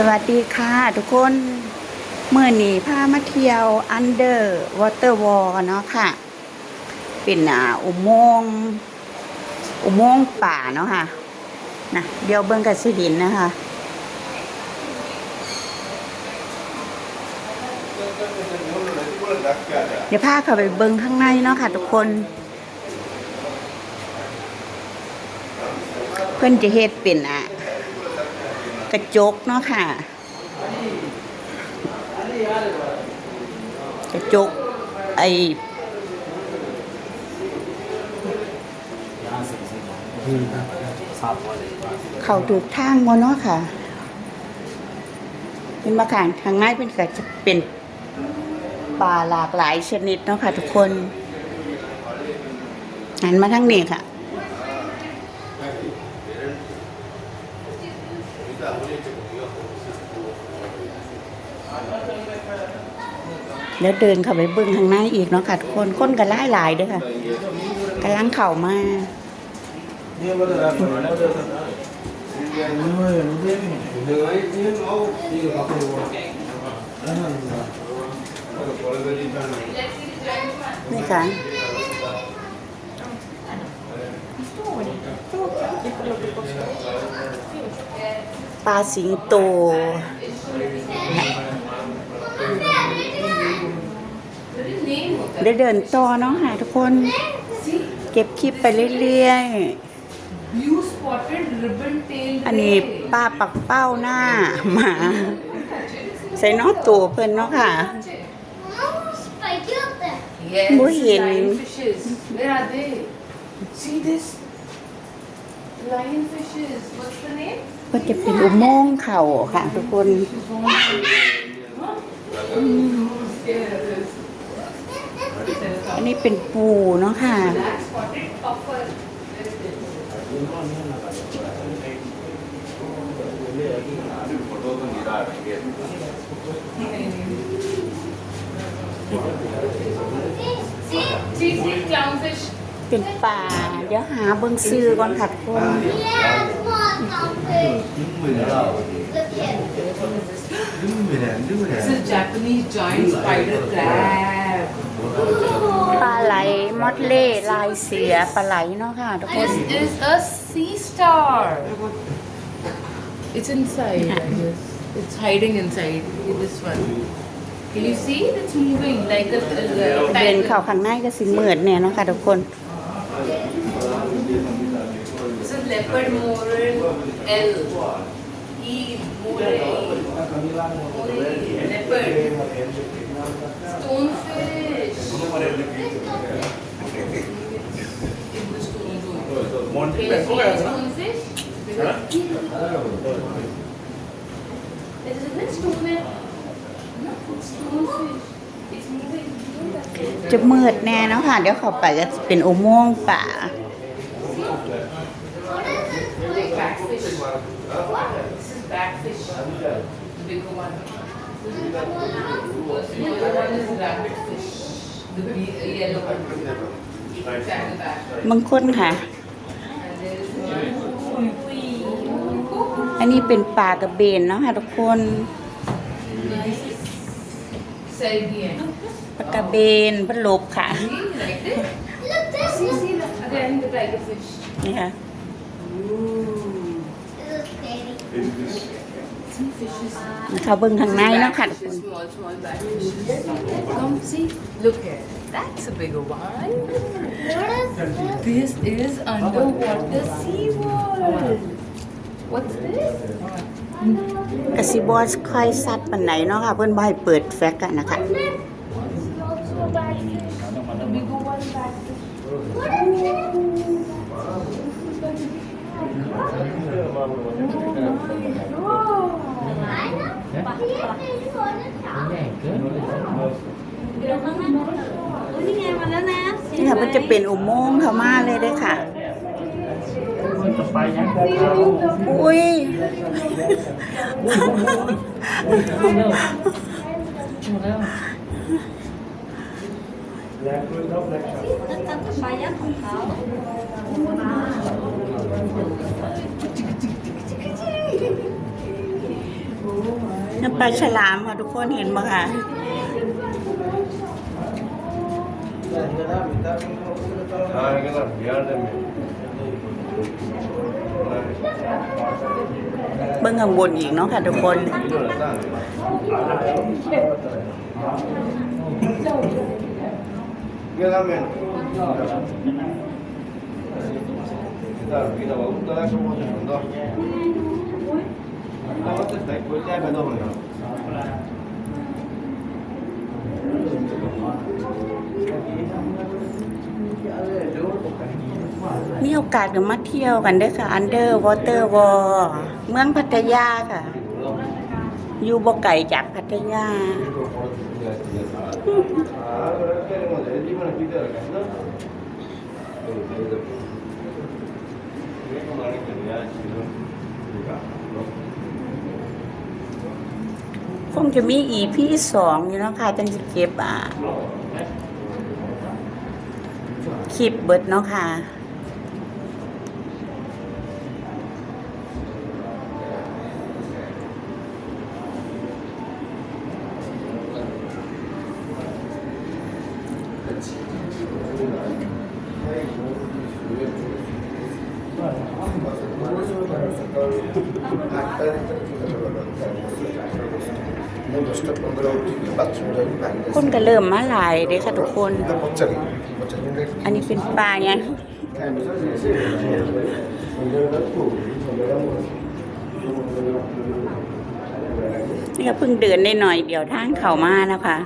สวัสดีค่ะทุกคนเมื่อนี้พามาเที่ยว Under Water Wall เนาะค่ะ เป็นอ่าอุโมงค์อุโมงค์ป่าเนาะค่ะนะเดี๋ยวเบิ่งกับสิหินนะคะ เดี๋ยวพาเข้าไปเบิ่งข้างในเนาะค่ะทุกคน เพื่อนจะเฮ็ดเป็นอะ กระจกเนาะค่ะ กระจกไอเข้าถูกทางบ่เนาะค่ะ เป็นมาขางทางในเป็นก็จะเป็นปลาหลากหลายชนิดเนาะค่ะทุกคนหันมาทางนี้ค่ะ แล้วเดินเข้าไปเบิ้งข้างในอีกเนาะค่ะทุกคนคนกันหลายเด้อค่ะกำลังเข่ามานี่ค่ะปลาสิงโต ได้เดินต่อเนาะค่ะทุกคน เก็บคลิปไปเรื่อย You spotted ribbon tail ๆอันนี้ป้าปักเป้าหน้าหมา ใส่เน้องตัวเพิ่นเนาะค่ะ Yes, Muy this is bien. lionfishes. Where are they? See this? Lionfishes. What's the name? ก็จะเป็นอุโมงค์เขาค่ะทุกคนันนี้เป็นปูเนาะค่ะ เป็นป่า เดี๋ยวหาเบิ้งซื้อก่อนค่ะทุกคนซื้อ Japanese giant spider crab ปลาไหลมอดเล่ลายเสือปลาไหลเนาะค่ะทุกคน This is a sea star. It's inside, I guess. It's hiding inside. This one. Can you see? It's moving like a, a, a เดิน tiger. เข้าข้างในก็สิเหมือดเนี่ยเนาะค่ะทุกคน This is leopard moral L. E moral E. Moral E. Leopard. Stonefish. In the stone zone. Can you see any stonefish? There is a stonefish. No, stonefish. It's moving. จะมืดแน่เนาะค่ะ เดี๋ยวเข้าไปก็จะเป็นอุโมงค์ป่า Like backfish. This is backfish. The bigger one. The other one is rabbit fish. The be- uh, yellow one. Saddleback. บางคนค่ะ And there is one. อันนี้เป็นปลากระเบนเนาะค่ะทุกคน Serbian. ปลากระเบนพะลบค่ะ See, like this? See, see, look. Again, the tiger fish. นี่ค่ะ Some fishes. เขาเบิ่งทางในเนาะค่ะทุกคน Fishes, small, small backfishes. Come see. Look here. That's a bigger one. This is underwater sea world. What's this? กสิบอสค่อยซัดปันไหนเนาะค่ะ เพิ่นบ่ให้เปิดแฟกกันนะคะ This is also a backfish. The bigger one backfish. นี่ค่ะมันจะเป็นอุโมงค์เขามาเลยด้อค่ะ อุ้ย นั่นำปลาฉลามค่ะทุกคนเห็นไหมคะเบื้องข้างบนอีกเนาะค่ะทุกคน Dígame. Claro, mira, va a gustar como se mandó. No, te está escuchando, ya me doy. มีโอกาสเดี๋ยวมาเที่ยวกันได้ค่ะ Underwater Wall เมืองพัทยาค่ะ อยู่บ่ไกลจากพัทยา คงจะมีอีพี่สองอยู่นะคะจังสิเก็บอะคลิปเบิดเนาะค่ะ คนก็เริ่มมาหลายเด้ค่ะทุกคน อันนี้เป็นปลาไงนี่ก็เพิ่งเดินได้หน่อยเดี๋ยวทางเขามานะคะ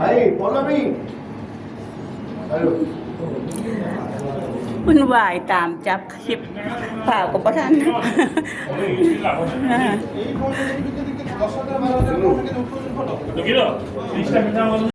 Hey, follow me. Hello. มันวายตามจับคลิปเปล่ากับประธานนะ